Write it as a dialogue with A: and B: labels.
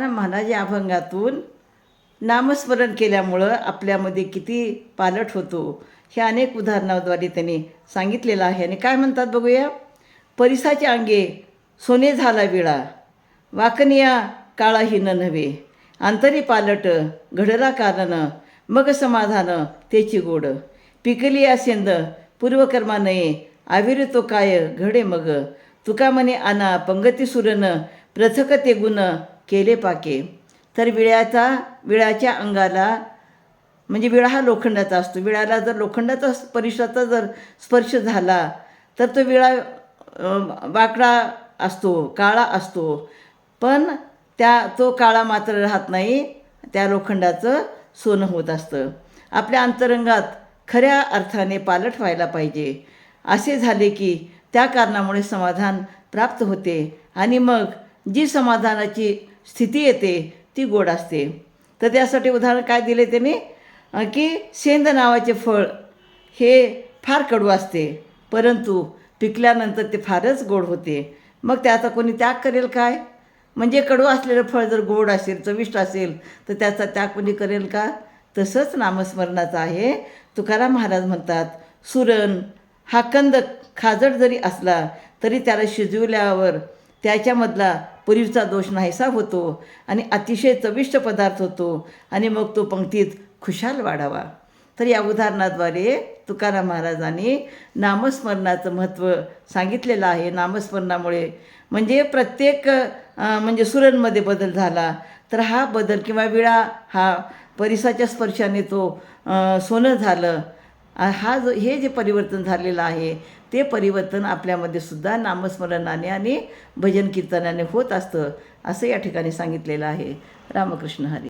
A: महाराज या अभंगातून नामस्मरण केल्यामुळं आपल्यामध्ये किती पालट होतो हे अनेक उदाहरणाद्वारे त्यांनी सांगितलेलं आहे. आणि काय म्हणतात बघूया? परिसाच्या अंगे सोने झाला विळा वाकनिया काळाही न नव्हे. आंतरी पालट घडला कारण मग समाधान तेची गोड. पिकली असेंद पूर्वकर्मा नये आविर तो काय घडे मग. तुका म्हणे आना पंगती सुरन प्रथक ते गुण केले पाके तर विळ्याचा विळाच्या अंगाला म्हणजे विळा हा लोखंडाचा असतो. विळाला जर लोखंडाचा परिसराचा जर स्पर्श झाला तर तो विळा वाकडा असतो काळा असतो. पण त्या तो काळा मात्र राहत नाही त्या लोखंडाचं सोनं होत असतं. आपल्या अंतरंगात खऱ्या अर्थाने पालट व्हायला पाहिजे. असे झाले की त्या कारणामुळे समाधान प्राप्त होते. आणि मग जी समाधानाची स्थिती येते ती गोड असते. तर त्यासाठी उदाहरण काय दिले त्याने? की सेंद नावाचे फळ हे फार कडू असते परंतु पिकल्यानंतर ते फारच गोड होते. मग त्याचा कोणी त्याग करेल काय? म्हणजे कडू असलेलं फळ जर गोड असेल चविष्ट असेल तर त्याचा त्याग कोणी करेल का? तसंच नामस्मरणाचं आहे. तुकाराम महाराज म्हणतात सुरण हा कंद खाजट जरी असला तरी त्याला शिजवल्यावर त्याच्यामधला पूर्वीचा दोष नाहीसा होतो आणि अतिशय चविष्ट पदार्थ होतो आणि मग तो पंक्तीत खुशाल वाढावा. तर या उदाहरणाद्वारे तुकाराम महाराजांनी नामस्मरणाचं महत्त्व सांगितलेलं आहे. नामस्मरणामुळे म्हणजे प्रत्येक म्हणजे सुरणमध्ये बदल झाला तर हा बदल किंवा विळा हा परिसाच्या स्पर्शाने तो सोनं झालं. हा जो हे जे परिवर्तन झालेलं आहे ते परिवर्तन आपल्यामध्ये सुद्धा नामस्मरणाने आणि भजन कीर्तनाने होत असतं असं या ठिकाणी सांगितलेलं आहे. रामकृष्ण हरी.